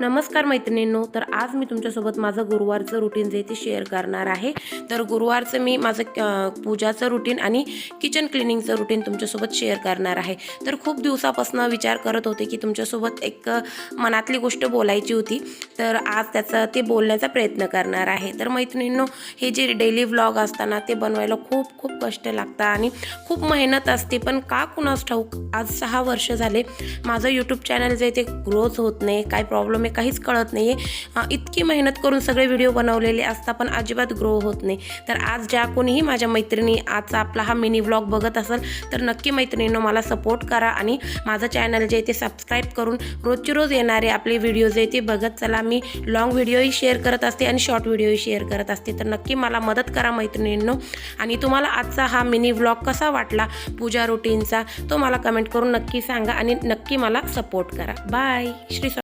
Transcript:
नमस्कार मैत्रिणींनो. तर आज मी तुमच्यासोबत माझं गुरुवारचं रुटीन जे ते शेअर करणार आहे. तर गुरुवारचं मी माझं पूजाचं रुटीन आणि किचन क्लिनिंगचं रुटीन तुमच्यासोबत शेअर करणार आहे. तर खूप दिवसापासून विचार करत होते की तुमच्यासोबत एक मनातली गोष्ट बोलायची होती. तर आज त्याचं ते बोलण्याचा प्रयत्न करणार आहे. तर मैत्रिणींनो हे जे डेली व्लॉग असताना ते बनवायला खूप खूप कष्ट लागतात आणि खूप मेहनत असते. पण का कुणास ठाऊक आज सहा वर्ष झाले. माझं यूट्यूब चॅनल जे ते ग्रोथ होत नाही. काय प्रॉब्लेम त्यामुळे काहीच कळत नाही आहे इतकी मेहनत करून सगळे व्हिडिओ बनवलेले असतात पण अजिबात ग्रो होत नाही. तर आज ज्या कोणीही माझ्या मैत्रिणी आजचा आपला हा मिनी व्लॉग बघत असेल तर नक्की मैत्रिणींनो मला सपोर्ट करा आणि माझं चॅनल जे आहे ते सबस्क्राईब करून रोजचे रोज येणारे आपले व्हिडिओ जे ते बघत चला. मी लॉंग व्हिडिओही शेअर करत असते आणि शॉर्ट व्हिडिओही शेअर करत असते. तर नक्की मला मदत करा मैत्रिणींनो. आणि तुम्हाला आजचा हा मिनी व्लॉग कसा वाटला पूजा रुटीनचा तो मला कमेंट करून नक्की सांगा आणि नक्की मला सपोर्ट करा. बाय श्री